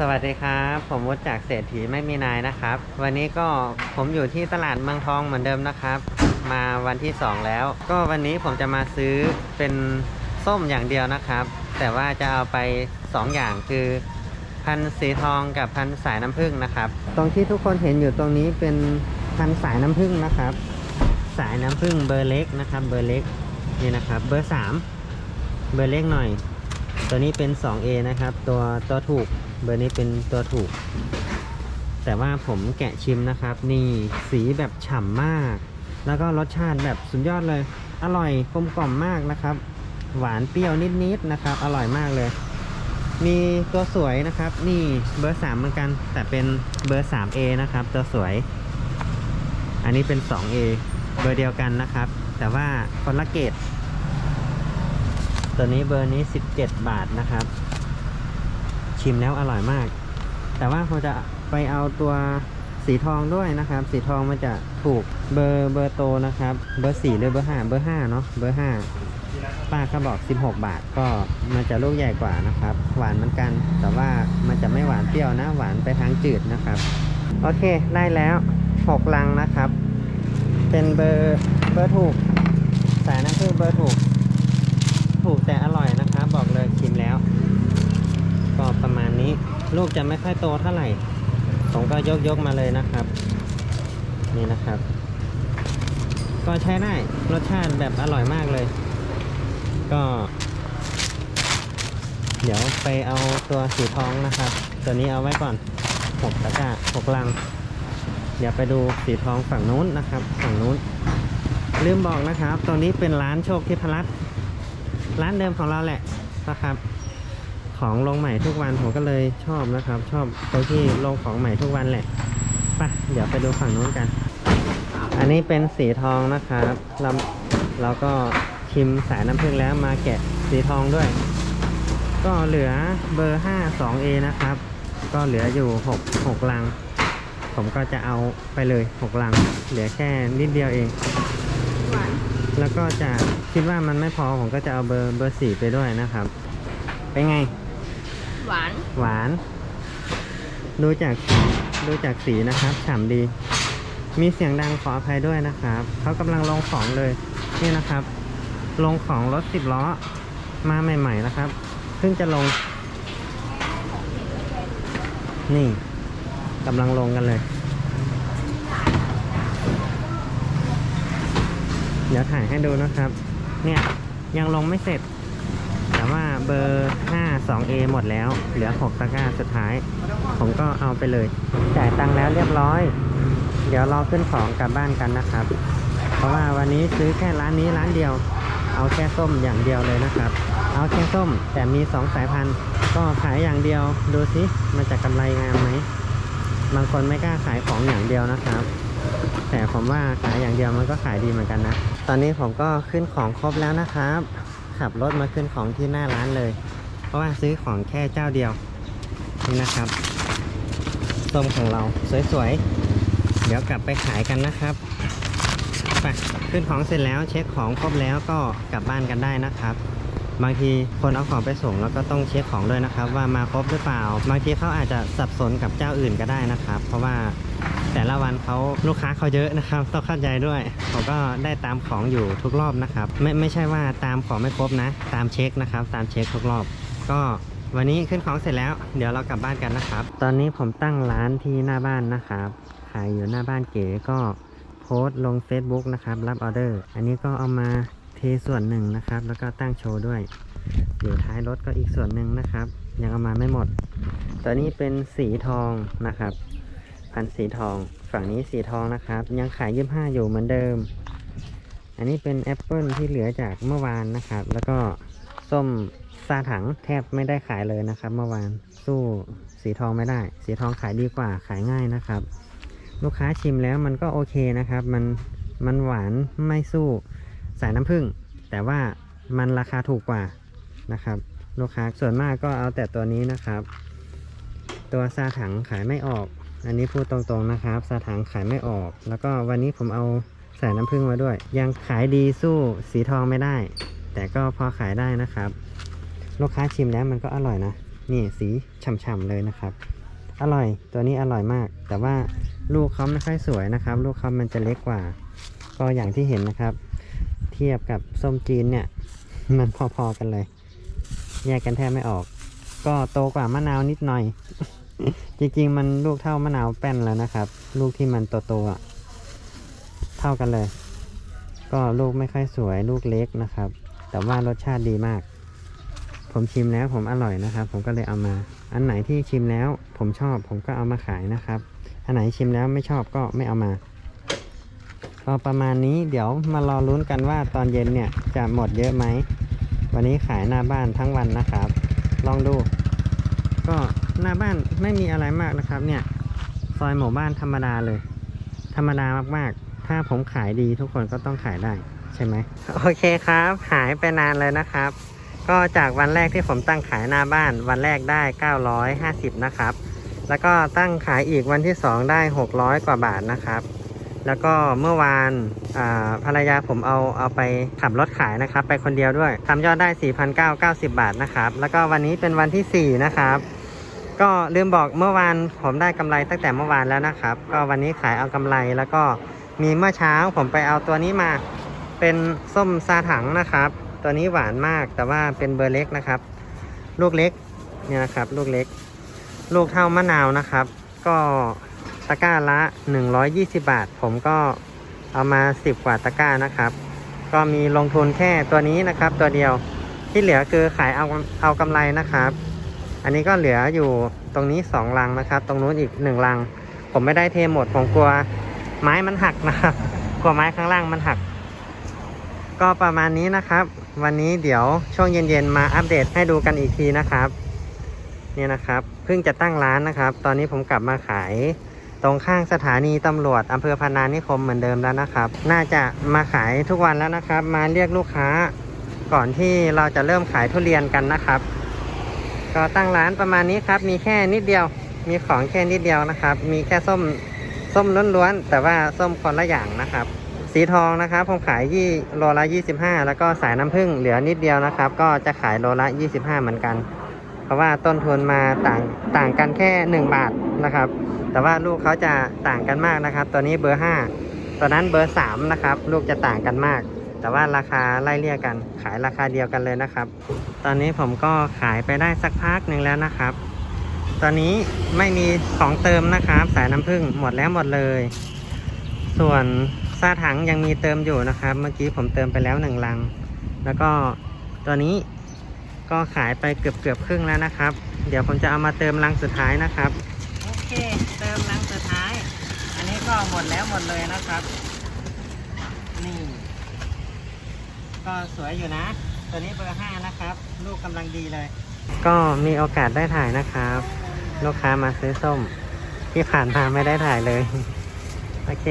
สวัสดีครับ ผมวุฒิจากเศรษฐีไม่มีนายนะครับ วันนี้ก็ผมอยู่ที่ตลาดเมืองทองเหมือนเดิมนะครับ มาวันที่ 2 แล้ว ก็วันนี้ผมจะมาซื้อเป็นส้มอย่างเดียวนะครับ แต่ว่าจะเอาไป 2 อย่างคือพันสีทองกับพันสายน้ำผึ้งนะครับ ตรงที่ทุกคนเห็นอยู่ตรงนี้เป็นพันสายน้ำผึ้งนะครับ สายน้ำผึ้งเบอร์เล็กนะครับ เบอร์เล็กนี่นะครับ เบอร์ 3 เบอร์เล็กหน่อย ตัวนี้เป็น 2A นะครับ ตัวตัวถูกเบอร์นี้เป็นตัวถูก แต่ว่าผมแกะชิมนะครับ นี่สีแบบฉ่ำมาก แล้วก็รสชาติแบบสุดยอดเลย อร่อยกลมกล่อมมากนะครับ หวานเปรี้ยวนิดๆนะครับ อร่อยมากเลย มีตัวสวยนะครับ นี่เบอร์ 3 เหมือนกัน แต่เป็นเบอร์ 3A นะครับ ตัวสวย อันนี้เป็น 2A เบอร์เดียวกันนะครับ แต่ว่าคนละเกรด ตัวนี้เบอร์นี้ 17 บาทนะครับ ชิมแล้วอร่อยมาก แต่ว่าผมจะไปเอาตัวสีทองด้วยนะครับ สีทองมันจะถูกเบอร์เบอร์โตนะครับ เบอร์4หรือเบอร์5เบอร์5เนาะเบอร์5ป้าเขาบอก 16 บาทก็มันจะลูกใหญ่กว่านะครับ หวานเหมือนกัน แต่ว่ามันจะไม่หวานเปรี้ยวนะ หวานไปทางจืดนะครับ โอเคได้แล้ว 6 ลังนะครับ เป็นเบอร์เบอร์ถูกสายน้ำผึ้งเบอร์ถูก ถูกแต่อร่อยนะครับ บอกเลยชิมแล้ว ก็ประมาณนี้ลูกจะไม่ค่อยโตเท่าไหร่ ผมก็ยกยกมาเลยนะครับ นี่นะครับ ก็ใช้ได้รสชาติแบบอร่อยมากเลย ก็ เดี๋ยวไปเอาตัวสีทองนะครับ ตัวนี้เอาไว้ก่อนหกตะกร้าหกลัง เดี๋ยวไปดูสีทองฝั่งนู้นนะครับ ฝั่งนู้นลืมบอกนะครับ ตรงนี้เป็นร้านโชคทิพรัตน์ ร้านเดิมของเราแหละนะครับ ของลงใหม่ทุกวันผมก็เลยชอบนะครับ ชอบตรงที่ลงของใหม่ทุกวันแหละไปเดี๋ยวไปดูฝั่งนู้นกัน อันนี้เป็นสีทองนะครับเราเราก็ชิมสายน้ำผึ้งแล้วมาแกะสีทองด้วย ก็เหลือเบอร์ 5 2A นะครับ ก็เหลืออยู่ 6 6 ลัง ผมก็จะเอาไปเลย 6 ลัง เหลือแค่นิดเดียวเอง แล้วก็จะคิดว่ามันไม่พอผมก็จะเอาเบอร์เบอร์สี่ไปด้วยนะครับ เป็นไง หวาน หวาน ดูจากดูจากสีนะครับฉ่ำดี มีเสียงดังขออภัยด้วยนะครับ เขากำลังลงของเลย นี่นะครับ ลงของรถสิบล้อ มาใหม่ๆนะครับ เพิ่งจะลง นี่กำลังลงกันเลย เดี๋ยวถ่ายให้ดูนะครับ เนี่ยยังลงไม่เสร็จ แต่ว่าเบอร์ 5 2A หมดแล้ว เหลือ 6 ตะกร้าสุดท้าย ผมก็เอาไปเลย จ่ายตังค์แล้วเรียบร้อย เดี๋ยวรอขึ้นของกลับบ้านกันนะครับ เพราะว่าวันนี้ซื้อแค่ร้านนี้ร้านเดียว เอาแค่ส้มอย่างเดียวเลยนะครับ เอาแค่ส้มแต่มี 2 สายพันธุ์ ก็ขายอย่างเดียว ดูสิมันจะกำไรงามไหม บางคนไม่กล้าขายของอย่างเดียวนะครับ แต่ผมว่าขายอย่างเดียวมันก็ขายดีเหมือนกันนะ ตอนนี้ผมก็ขึ้นของครบแล้วนะครับ ขับรถมาขึ้นของที่หน้าร้านเลย เพราะว่าซื้อของแค่เจ้าเดียว นี่นะครับส้มของเราสวยๆ เดี๋ยวกลับไปขายกันนะครับไปขึ้นของเสร็จแล้วเช็คของครบแล้วก็กลับบ้านกันได้นะครับบางทีคนเอาของไปส่งแล้วก็ต้องเช็คของด้วยนะครับ ว่ามาครบหรือเปล่า บางทีเขาอาจจะสับสนกับเจ้าอื่นก็ได้นะครับ เพราะว่า แต่ละวันเขาลูกค้าเขาเยอะนะครับต้องเข้าใจด้วยผมก็ได้ตามของอยู่ทุกรอบนะครับ ไม่ไม่ใช่ว่าตามของไม่ครบนะ ตามเช็คนะครับ ตามเช็คทุกรอบ ก็วันนี้ขึ้นของเสร็จแล้ว เดี๋ยวเรากลับบ้านกันนะครับ ตอนนี้ผมตั้งร้านที่หน้าบ้านนะครับขายอยู่หน้าบ้านเก๋ก็โพสต์ลง Facebook นะครับรับออเดอร์ อันนี้ก็เอามาเทส่วนหนึ่งนะครับ แล้วก็ตั้งโชว์ด้วยอยู่ท้ายรถก็อีกส่วนหนึ่งนะครับ ยังเอามาไม่หมด ตัวนี้เป็นสีทองนะครับ พันสีทอง ฝั่งนี้สีทองนะครับ ยังขายยี่ห้าอยู่เหมือนเดิม อันนี้เป็นแอปเปิลที่เหลือจากเมื่อวานนะครับ แล้วก็ส้มซาถังแทบไม่ได้ขายเลยนะครับ เมื่อวานสู้สีทองไม่ได้ สีทองขายดีกว่าขายง่ายนะครับ ลูกค้าชิมแล้วมันก็โอเคนะครับ มันมันหวานไม่สู้สายน้ำผึ้งแต่ว่ามันราคาถูกกว่านะครับ ลูกค้าส่วนมากก็เอาแต่ตัวนี้นะครับ ตัวซาถังขายไม่ออก อันนี้พูดตรงๆนะครับซาถังขายไม่ออก แล้วก็วันนี้ผมเอาใสายน้ำผึ้งมาด้วย ยังขายดีสู้สีทองไม่ได้ แต่ก็พอขายได้นะครับ ลูกค้าชิมแล้วมันก็อร่อยนะ นี่สีฉ่ำๆเลยนะครับ อร่อยตัวนี้อร่อยมาก แต่ว่าลูกเขาไม่ค่อยสวยนะครับ ลูกเขามันจะเล็กกว่า ก็อย่างที่เห็นนะครับ เทียบกับส้มจีนเนี่ย มันพอๆกันเลย แยกกันแทบไม่ออก ก็โตกว่ามะนาวนิดหน่อย จริงๆ มันลูกเท่ามะนาวแป้นแล้วนะครับ ลูกที่มันโตๆอะเท่ากันเลย ก็ลูกไม่ค่อยสวยลูกเล็กนะครับ แต่ว่ารสชาติดีมาก ผมชิมแล้วผมอร่อยนะครับ ผมก็เลยเอามา อันไหนที่ชิมแล้วผมชอบผมก็เอามาขายนะครับ อันไหนชิมแล้วไม่ชอบก็ไม่เอามาก็ประมาณนี้เดี๋ยวมารอลุ้นกันว่าตอนเย็นเนี่ยจะหมดเยอะไหม วันนี้ขายหน้าบ้านทั้งวันนะครับ ลองดู ก็ หน้าบ้านไม่มีอะไรมากนะครับ เนี่ย ซอยหมู่บ้านธรรมดาเลย ธรรมดามากๆ ถ้าผมขายดีทุกคนก็ต้องขายได้ใช่ไหมโอเคครับ หายไปนานเลยนะครับ ก็จากวันแรกที่ผมตั้งขายหน้าบ้าน วันแรกได้ 950 นะครับ แล้วก็ตั้งขายอีกวันที่ 2 ได้ 600 กว่าบาทนะครับ แล้วก็เมื่อวานภรรยาผมเอาเอาไปขับรถขายนะครับ ไปคนเดียวด้วยทำยอดได้ 4,990 บาทนะครับ แล้วก็วันนี้เป็นวันที่ 4 นะครับ ก็ลืมบอกเมื่อวานผมได้กำไรตั้งแต่เมื่อวานแล้วนะครับ ก็วันนี้ขายเอากำไรแล้วก็มีเมื่อเช้าผมไปเอาตัวนี้มา เป็นส้มซาถังนะครับ ตัวนี้หวานมากแต่ว่าเป็นเบอร์เล็กนะครับ ลูกเล็กเนี่ยนะครับ ลูกเล็ก ลูกเท่ามะนาวนะครับ ก็ตะกร้าละ 120 บาท ผมก็เอามา 10 กว่าตะกร้านะครับ ก็มีลงทุนแค่ตัวนี้นะครับ ตัวเดียวที่เหลือคือขายเอาเอากำไรนะครับ อันนี้ก็เหลืออยู่ตรงนี้2ลังนะครับ ตรงนู้นอีก1ลัง ผมไม่ได้เทหมดผมกลัวไม้มันหักนะครับกลัวไม้ข้างล่างมันหัก ก็ประมาณนี้นะครับ วันนี้เดี๋ยวช่วงเย็นๆมาอัปเดตให้ดูกันอีกทีนะครับนี่นะครับเพิ่งจะตั้งร้านนะครับ ตอนนี้ผมกลับมาขายตรงข้างสถานีตำรวจอำเภอพานานิคมเหมือนเดิมแล้วนะครับ น่าจะมาขายทุกวันแล้วนะครับ มาเรียกลูกค้า ก่อนที่เราจะเริ่มขายทุเรียนกันนะครับ ก็ตั้งร้านประมาณนี้ครับ มีแค่นิดเดียว มีของแค่นิดเดียวนะครับ มีแค่ส้มส้มล้วนๆแต่ว่าส้มคนละอย่างนะครับ สีทองนะครับผมขายยี่โลละ 25 แล้วก็สายน้ำผึ้งเหลือนิดเดียวนะครับ ก็จะขายโลละ 25 เหมือนกัน เพราะว่าต้นทุนมาต่างต่างกันแค่ 1 บาทนะครับ แต่ว่าลูกเขาจะต่างกันมากนะครับ ตัวนี้เบอร์ 5 ตัวนั้นเบอร์ 3 นะครับ ลูกจะต่างกันมาก แต่ว่าราคาไล่เลี่ยกกัน ขายราคาเดียวกันเลยนะครับ ตอนนี้ผมก็ขายไปได้สักพักหนึ่งแล้วนะครับ ตอนนี้ไม่มีของเติมนะครับ สายน้ำผึ้งหมดแล้วหมดเลย ส่วนซาถังยังมีเติมอยู่นะครับ เมื่อกี้ผมเติมไปแล้วหนึ่งลัง แล้วก็ตัวนี้ก็ขายไปเกือบเกือบครึ่งแล้วนะครับ เดี๋ยวผมจะเอามาเติมลังสุดท้ายนะครับ โอเค เติมลังสุดท้าย อันนี้ก็หมดแล้วหมดเลยนะครับ นี่ ก็สวยอยู่นะ ตัวนี้เบอร์ห้านะครับ ลูกกำลังดีเลย ก็มีโอกาสได้ถ่ายนะครับ ลูกค้ามาซื้อส้ม ที่ผ่านมาไม่ได้ถ่ายเลย โอเค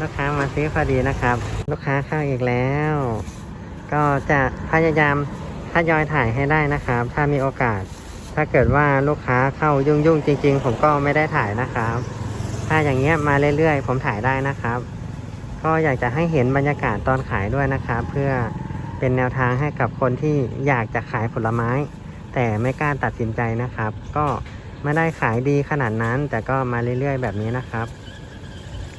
ลูกค้ามาซื้อพอดีนะครับ ลูกค้าเข้าอีกแล้ว ก็จะพยายามทยอยถ่ายให้ได้นะครับ ถ้ามีโอกาส ถ้าเกิดว่าลูกค้าเข้ายุ่งๆจริง ๆ ผมก็ไม่ได้ถ่ายนะครับ ถ้าอย่างเงี้ยมาเรื่อยๆ ผมถ่ายได้นะครับ ก็อยากจะให้เห็นบรรยากาศตอนขายด้วยนะครับ เพื่อเป็นแนวทางให้กับคนที่อยากจะขายผลไม้ แต่ไม่กล้าตัดสินใจนะครับ ก็ไม่ได้ขายดีขนาดนั้น แต่ก็มาเรื่อยๆ แบบนี้นะครับ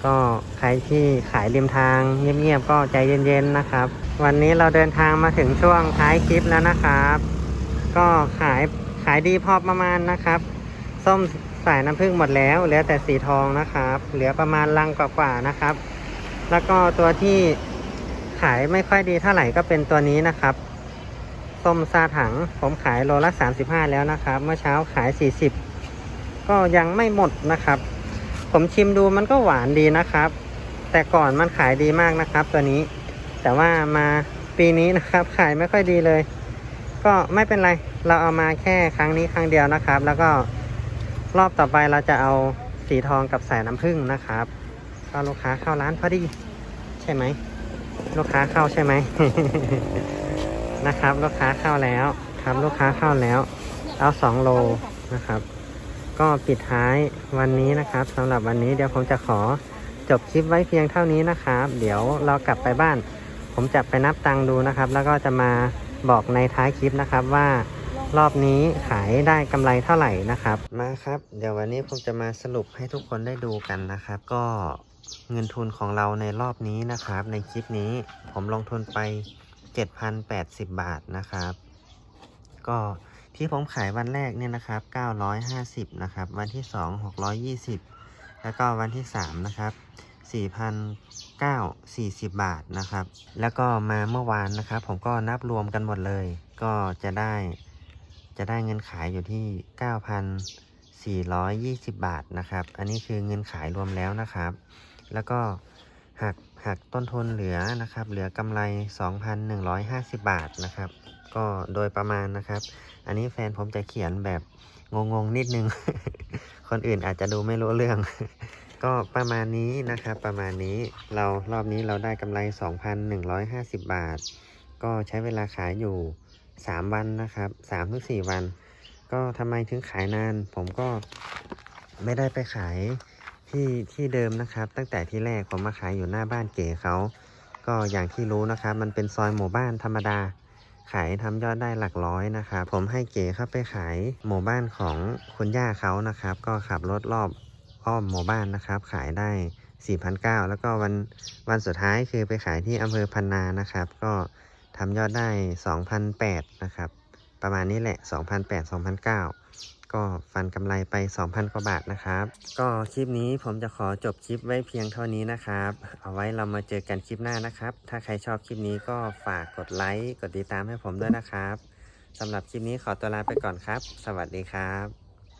ก็ใครที่ขายริมทางเงียบๆก็ใจเย็นๆนะครับ วันนี้เราเดินทางมาถึงช่วงท้ายคลิปแล้วนะครับ ก็ขายขายดีพอประมาณนะครับ ส้มสายน้ำผึ้งหมดแล้วเหลือแต่สีทองนะครับ เหลือประมาณลังกว่าๆนะครับ แล้วก็ตัวที่ขายไม่ค่อยดีเท่าไหร่ก็เป็นตัวนี้นะครับ ส้มซาถัง ผมขายโลละ 35 แล้วนะครับ เมื่อเช้าขาย 40 ก็ยังไม่หมดนะครับ ผมชิมดูมันก็หวานดีนะครับ แต่ก่อนมันขายดีมากนะครับ ตัวนี้ แต่ว่ามาปีนี้นะครับขายไม่ค่อยดีเลย ก็ไม่เป็นไร เราเอามาแค่ครั้งนี้ครั้งเดียวนะครับ แล้วก็รอบต่อไปเราจะเอาสีทองกับสายน้ำผึ้งนะครับ ก็ลูกค้าเข้าร้านพอดี ใช่ไหม ลูกค้าเข้าใช่ไหม นะครับ ลูกค้าเข้าแล้ว ครับ ลูกค้าเข้าแล้ว เอาสองโลนะครับ ก็ปิดท้ายวันนี้นะครับสำหรับวันนี้เดี๋ยวผมจะขอจบคลิปไว้เพียงเท่านี้นะครับ เดี๋ยวเรากลับไปบ้าน ผมจะไปนับตังค์ดูนะครับ แล้วก็จะมาบอกในท้ายคลิปนะครับว่ารอบนี้ขายได้กำไรเท่าไหร่นะครับ มาครับ เดี๋ยววันนี้ผมจะมาสรุปให้ทุกคนได้ดูกันนะครับ ก็ เงินทุนของเราในรอบนี้นะครับ ในคลิปนี้ผมลงทุนไป 7,080 บาทนะครับ ก็ที่ผมขายวันแรกเนี่ยนะครับ 950 นะครับ วันที่ 2 620 แล้วก็วันที่ 3 นะครับ 4,940 บาทนะครับ แล้วก็มาเมื่อวานนะครับ ผมก็นับรวมกันหมดเลย ก็จะได้ จะได้เงินขายอยู่ที่ 9,420 บาทนะครับ อันนี้คือเงินขายรวมแล้วนะครับ แล้วก็หักหักต้นทุนเหลือนะครับ เหลือกำไร 2,150 บาทนะครับ ก็โดยประมาณนะครับ อันนี้แฟนผมจะเขียนแบบงงๆนิดนึง คนอื่นอาจจะดูไม่รู้เรื่อง ก็ประมาณนี้นะครับ ประมาณนี้เรารอบนี้เราได้กำไร 2,150 บาท ก็ใช้เวลาขายอยู่ 3 วันนะครับ3ถึง4วัน ก็ทำไมถึงขายนาน ผมก็ไม่ได้ไปขาย ที่ที่เดิมนะครับ ตั้งแต่ที่แรกผมมาขายอยู่หน้าบ้านเก๋เขาก็อย่างที่รู้นะครับ มันเป็นซอยหมู่บ้านธรรมดา ขายทำยอดได้หลักร้อยนะครับ ผมให้เก๋เข้าไปขายหมู่บ้านของคุณย่าเขานะครับ ก็ขับรถรอบอ้อมหมู่บ้านนะครับ ขายได้4,900แล้วก็วันวันสุดท้ายคือไปขายที่อำเภอพันนานะครับ ก็ทำยอดได้2,008นะครับ ประมาณนี้แหละ2,008 2,009 ก็ฟันกำไรไป 2,000 กว่าบาทนะครับ ก็คลิปนี้ผมจะขอจบคลิปไว้เพียงเท่านี้นะครับ เอาไว้เรามาเจอกันคลิปหน้านะครับ ถ้าใครชอบคลิปนี้ก็ฝากกดไลค์ กดติดตามให้ผมด้วยนะครับสำหรับคลิปนี้ขอตัวลาไปก่อนครับ สวัสดีครับ